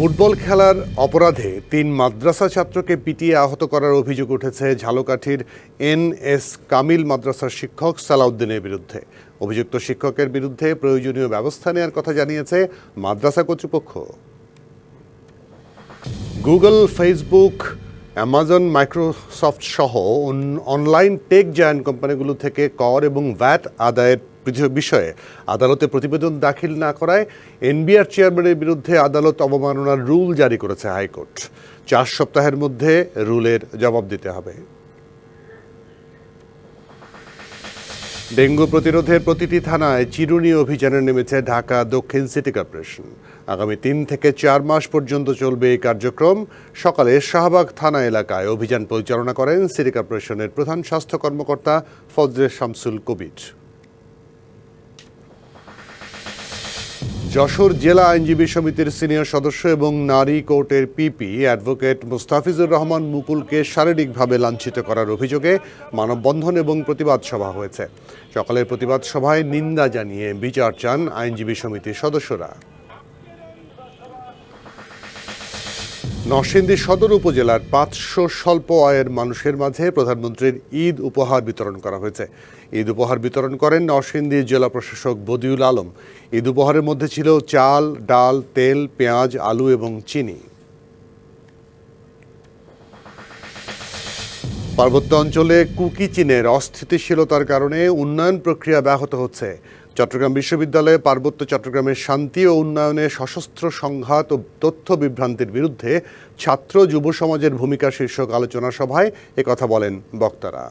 Football খেলার অপরাধে তিন মাদ্রাসা ছাত্রকে পিটিয়ে আহত করার অভিযোগ উঠেছে ঝালকাঠির এন এস কামিল মাদ্রাসার শিক্ষক সালাউদ্দিনের বিরুদ্ধে। অভিযুক্ত শিক্ষকের বিরুদ্ধে প্রয়োজনীয় ব্যবস্থা নেওয়ার কথা জানিয়েছে মাদ্রাসা কর্তৃপক্ষ। গুগল, ফেসবুক অ্যামাজন মাইক্রোসফট সহ অন- অনলাইন টেক জায়ান্ট কোম্পানিগুলো থেকে কর এবং ভ্যাট আদায়ের বিষয়ে আদালতে প্রতিবেদন দাখিল না করায় এনবিআর চেয়ারম্যানের বিরুদ্ধে আদালত অবমাননার রুল জারি করেছে হাইকোর্ট। চার সপ্তাহের মধ্যে রুলের জবাব দিতে হবে। ডেঙ্গু প্রতিরোধের প্রতিটি থানায় চিরুনি অভিযানে নেমেছে ঢাকা দক্ষিণ সিটি কর্পোরেশন। আগামী তিন থেকে চার মাস পর্যন্ত চলবে এই কার্যক্রম। সকালে শাহবাগ থানা এলাকায় অভিযান পরিচালনা করেন সিটি কর্পোরেশনের প্রধান স্বাস্থ্য কর্মকর্তা ফজরে শামসুল কবির। যশোর জেলা আইনজীবী সমিতির সিনিয়র সদস্য এবং নারী কোর্টের পিপি অ্যাডভোকেট মুস্তাফিজুর রহমান মুকুলকে শারীরিকভাবে লাঞ্ছিত করার অভিযোগে মানববন্ধন এবং প্রতিবাদ সভা হয়েছে। সকালের প্রতিবাদ সভায় নিন্দা জানিয়ে বিচার চান আইনজীবী সমিতির সদস্যরা। নরসিংদী সদর উপজেলার পাঁচশো স্বল্প আয়ের মানুষের মাঝে প্রধানমন্ত্রীর ঈদ উপহার বিতরণ করা হয়েছে। ঈদ উপহার বিতরণ করেন নরসিংদী জেলা প্রশাসক বদিউল আলম। ঈদ উপহারের মধ্যে ছিল চাল, ডাল, তেল, পেঁয়াজ, আলু এবং চিনি। পার্বত্য অঞ্চলে কুকি চীনের অস্থিতিশীলতার কারণে উন্নয়ন প্রক্রিয়া ব্যাহত হচ্ছে। চট্টগ্রাম বিশ্ববিদ্যালয়ে পার্বত্য চট্টগ্রামের শান্তি ও উন্নয়নে সশস্ত্র সংঘাত ও তথ্য বিভ্রান্তির বিরুদ্ধে ছাত্র যুব সমাজের ভূমিকা শীর্ষক আলোচনা সভায় একথা বলেন বক্তারা।